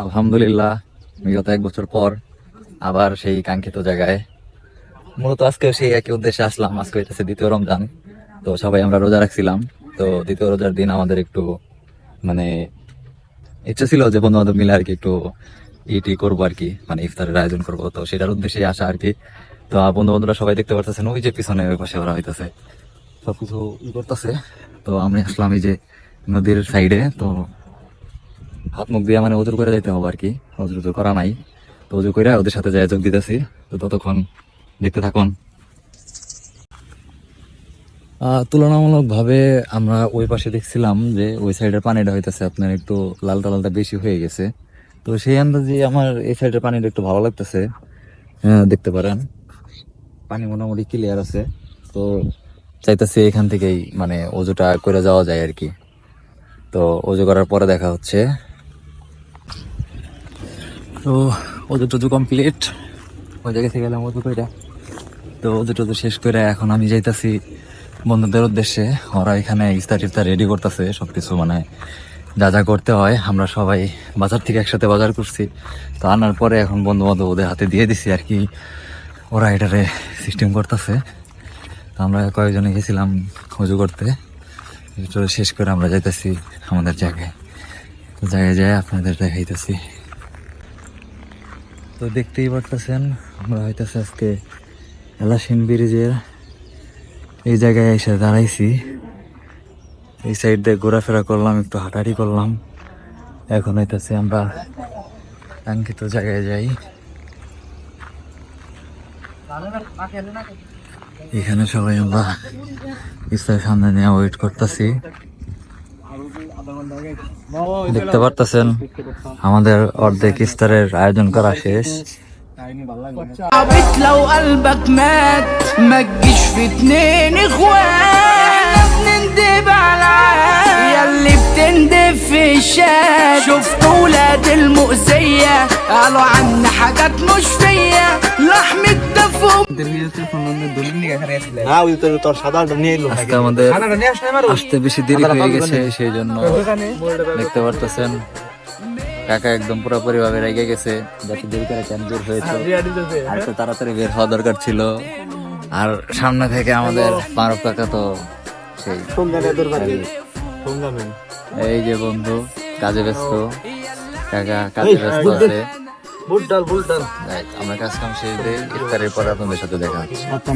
আলহামদুলিল্লাহ, বিগত এক বছর পর আবার সেই কাঙ্ক্ষিত জায়গায়। মূলত আজকে সেই একই উদ্দেশ্যে আসলাম, আজকে হইতেছে দ্বিতীয় রমজান। তো সবাই আমরা রোজা রাখছিলাম, তো দ্বিতীয় রোজার দিন আমাদের একটু মানে ইচ্ছা ছিল যে বন্ধু বান্ধব মিলে আর কি একটু ইটি করব আর কি মানে ইফতারের আয়োজন করব। তো সেটার উদ্দেশ্যে আসা আর কি। তো বন্ধু বান্ধবরা সবাই দেখতে পারতেছেন, ওই যে পিছনে ওই পাশে ওরা হইতেছে। সবকিছু করতেছে। তো আমি আসলাম এই যে নদীর সাইডে তো হাত মুখ দিয়ে মানে ওজুর করে যাইতে হবে আর কি। ওজুর তো করা নাই। তো ওজু করে ওদের সাথে যাই যোগ দিতেছি। তো ততক্ষণ দেখতে থাকুন। তুলনামূলক ভাবে আমরা ওই পাশে দেখছিলাম যে ওই সাইডের পানিটা হইতেছে আপনার একটু লালটা লালটা বেশি হয়ে গেছে। তো সেই আন্দাজে আমার এই সাইডের পানিটা একটু ভালো লাগতেছে। দেখতে পারেন। পানি মোটামুটি ক্লিয়ার আছে। তো চাইতেছি এখান থেকেই মানে ওজুটা করে যাওয়া যায় আর কি। তো ওজু করার পরে দেখা হচ্ছে। তো ওজু টজু কমপ্লিট ওই জায়গা থেকে গেলাম ওজু কইরা। তো ওজু টজু শেষ করে এখন আমি যাইতাছি বন্ধুদের উদ্দেশ্যে। ওরা এখানে ইস্তার টিফতার রেডি করতেছে সব কিছু মানে যা যা করতে হয়। আমরা সবাই বাজার থেকে একসাথে বাজার করছি। তো আনার পরে এখন বন্ধু বান্ধব ওদের হাতে দিয়ে দিছি আর কি। ওরা এটারে সিস্টেম করতেছে। তো আমরা কয়েকজনে গেছিলাম উজু করতে। শেষ করে আমরা যাইতেছি আমাদের জায়গায়। তো জায়গায় যায় আপনাদের দেখাইতেছি। তো দেখতেই পারতেছেন, আমরা হইতেছে আজকে এলাসিন ব্রিজের এই জায়গায় এসে দাঁড়াইছি। এই সাইড দিয়ে ঘোরাফেরা করলাম, একটু হাঁটাহাঁটি করলাম। এখন হইতেছে আমরা কাঙ্ক্ষিত জায়গায় যাই। এখানে সবাই আমরা ইস্তার সামনে নিয়ে ওয়েট করতেছি। দেখতে পারতেছেন আমাদের অর্ধেক ইস্তারের আয়োজন করা শেষ عبيط لو قلبك مات ما تجيش في اتنين اخوات احنا بنندب على ياللي بتندب في الشات شفت ولاد المؤذية قالوا عنا حاجات مش فيا لحم আমাদের আসতে বেশি দেরি হয়ে গেছে সেই জন্য দেখতে পারতেছেন। কাকা একদম পুরোপুরি ভাবে রেগে গেছে যাতে দেরি করে দূর হয়েছে। আর একটু তাড়াতাড়ি বের হওয়া দরকার ছিল। আর সামনে থেকে আমাদের মারব কাকা তো সেই। এই যে বন্ধু কাজে ব্যস্ত। কাকা কাজে ব্যস্ত আছে। বুট ডাল বুট ডাল। আমরা কাজ কাম শেষ দিয়ে ইফতারের পর আপনাদের সাথে দেখা হচ্ছে। আচ্ছা,